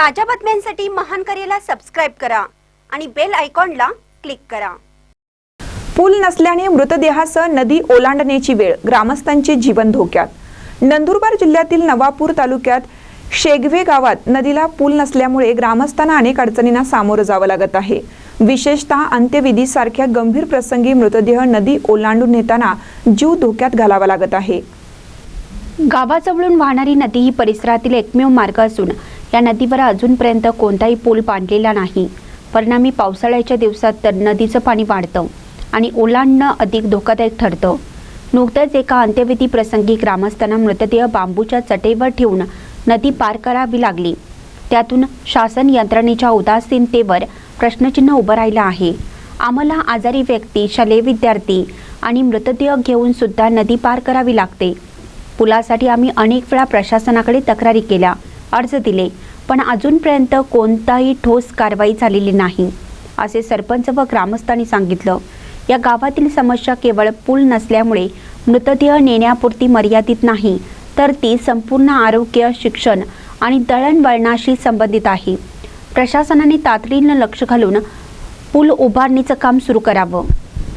ताज्या बातम्यांसाठी महान करेला सबस्क्राईब करा आणि बेल आयकॉनला क्लिक करा. पूल नसल्याने मृतदेहासह नदी ओलांडण्याची वेळ ग्रामस्थांचे जीवन धोक्यात. नंदुरबार जिल्ह्यातील नवापूर तालुक्यात शेगवे गावात नदीला पूल नसल्यामुळे ग्रामस्थांना अनेक अडचणींना सामोरं जावं लागत आहे. विशेषतः अंत्यविधीसारख्या गंभीर प्रसंगी मृतदेह नदी ओलांडून नेताना जीव धोक्यात घालावा लागत आहे. गावाजवळून वाहणारी नदी ही परिसरातील एकमेव मार्ग असून या नदीवर अजूनपर्यंत कोणताही पूल बांधलेला नाही. परिणामी पावसाळ्याच्या दिवसात तर नदीचं पाणी वाढतं आणि ओलांडणं अधिक धोकादायक ठरतं. नुकतंच एका अंत्यविधी प्रसंगी ग्रामस्थांना मृतदेह बांबूच्या चटेवर ठेवून नदी पार करावी लागली. त्यातून शासन यंत्रणेच्या उदासीनतेवर प्रश्नचिन्ह उभं राहिलं आहे. आम्हाला आजारी व्यक्ती शालेय विद्यार्थी आणि मृतदेह घेऊन सुद्धा नदी पार करावी लागते. पुलासाठी आम्ही अनेक वेळा प्रशासनाकडे तक्रारी केल्या अर्ज दिले पण अजूनपर्यंत कोणताही ठोस कारवाई झालेली नाही असे सरपंच व ग्रामस्थांनी सांगितलं. या गावातील समस्या केवळ पूल नसल्यामुळे मृतदेह नेण्यापुरती मर्यादित नाही तर ती संपूर्ण आरोग्य शिक्षण आणि दळणवळणाशी संबंधित आहे. प्रशासनाने तातडीनं लक्ष घालून पूल उभारणीचं काम सुरू करावं.